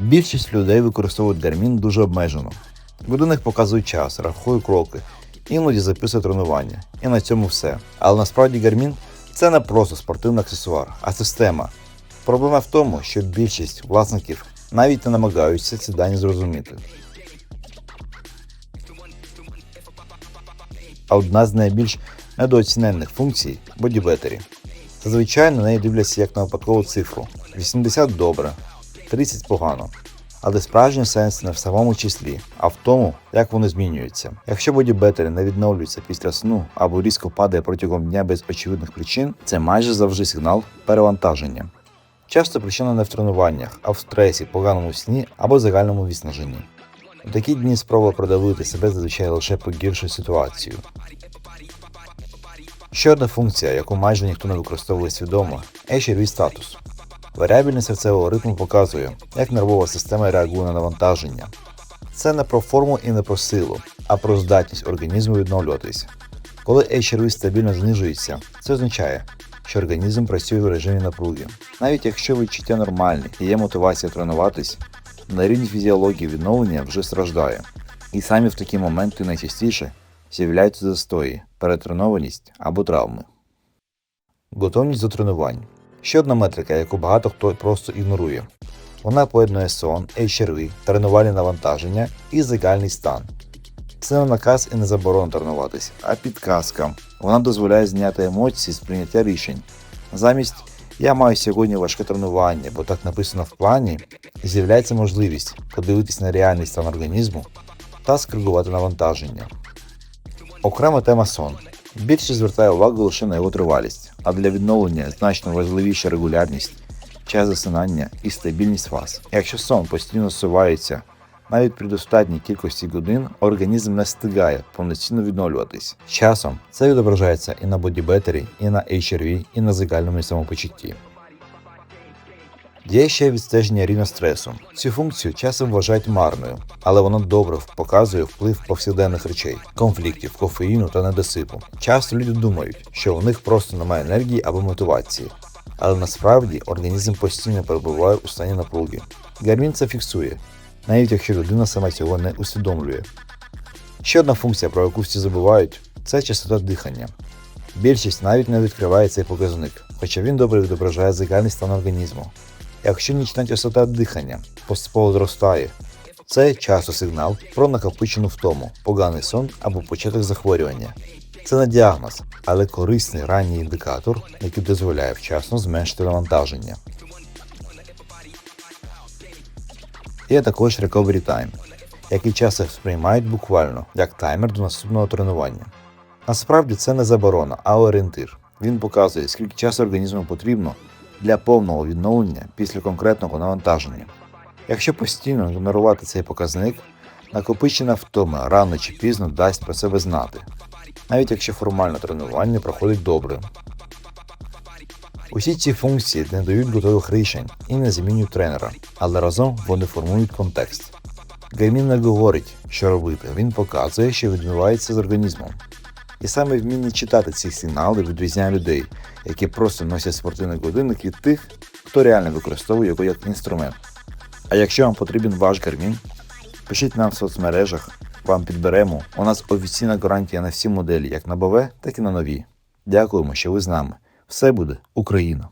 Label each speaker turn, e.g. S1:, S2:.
S1: Більшість людей використовують Garmin дуже обмежено. Годинник показує час, рахує кроки, іноді записує тренування. І на цьому все. Але насправді Garmin це не просто спортивний аксесуар, а система. Проблема в тому, що більшість власників навіть не намагаються ці дані зрозуміти. А одна з найбільш недооцінених функцій Battery. Зазвичай на неї дивляться як на випадкову цифру. 80 добре, 30 погано. Але справжній сенс не в самому числі, а в тому, як вони змінюються. Якщо Battery не відновлюється після сну або різко падає протягом дня без очевидних причин, це майже завжди сигнал перевантаження. Часто причина не в тренуваннях, а в стресі, поганому сні або загальному виснаженні. У такі дні спроба продавити себе зазвичай лише погіршує ситуацію. Ще одна функція, яку майже ніхто не використовує свідомо, HRV статус. Варіабільність серцевого ритму показує, як нервова система реагує на навантаження. Це не про форму і не про силу, а про здатність організму відновлюватись. Коли HRV стабільно знижується, це означає, що організм працює в режимі напруги. Навіть якщо відчуття нормальні і є мотивація тренуватись, на рівні фізіології відновлення вже страждає. І саме в такі моменти найчастіше з'являються застої, перетренованість або травми. Готовність до тренувань. Ще одна метрика, яку багато хто просто ігнорує. Вона поєднує сон, HRV, тренувальні навантаження і загальний стан. Це не наказ і не заборона тренуватись, а підказка. Вона дозволяє зняти емоції з прийняття рішень. Замість я маю сьогодні важке тренування, бо так написано в плані, з'являється можливість подивитись на реальний стан організму та скоригувати навантаження. Окрема тема сон. Більшість звертає увагу лише на його тривалість, а для відновлення значно важливіша регулярність, час засинання і стабільність фаз. Якщо сон постійно зсувається, навіть при достатній кількості годин організм не встигає повноцінно відновлюватись. З Часом це відображається і на бодібетері, і на HRV, і на загальному самопочутті. Є ще відстеження рівня стресу. Цю функцію часом вважають марною, але вона добре показує вплив повсякденних речей, конфліктів, кофеїну та недосипу. Часто люди думають, що у них просто немає енергії або мотивації, але насправді організм постійно перебуває у стані напруги. Гармін це фіксує, навіть якщо людина сама цього не усвідомлює. Ще одна функція, про яку всі забувають, це частота дихання. Більшість навіть не відкриває цей показник, хоча він добре відображає загальний стан організму. Якщо нічна частота дихання поступово зростає, це часто сигнал про накопичену втому, поганий сон або початок захворювання. Це не діагноз, але корисний ранній індикатор, який дозволяє вчасно зменшити навантаження. Є також Recovery Time, який часто сприймають буквально як таймер до наступного тренування. Насправді це не заборона, а орієнтир. Він показує, скільки часу організму потрібно для повного відновлення після конкретного навантаження. Якщо постійно ігнорувати цей показник, накопичена втома рано чи пізно дасть про себе знати, навіть якщо формальне тренування проходить добре. Усі ці функції не дають готових рішень і не змінюють тренера, але разом вони формують контекст. Гаймін не говорить, що робити, він показує, що відбувається з організмом. І саме вміння читати ці сигнали відрізняє людей, які просто носять спортивний годинник від тих, хто реально використовує його як інструмент. А якщо вам потрібен ваш гармін, пишіть нам в соцмережах, вам підберемо. У нас офіційна гарантія на всі моделі, як на БВ, так і на нові. Дякуємо, що ви з нами. Все буде Україна!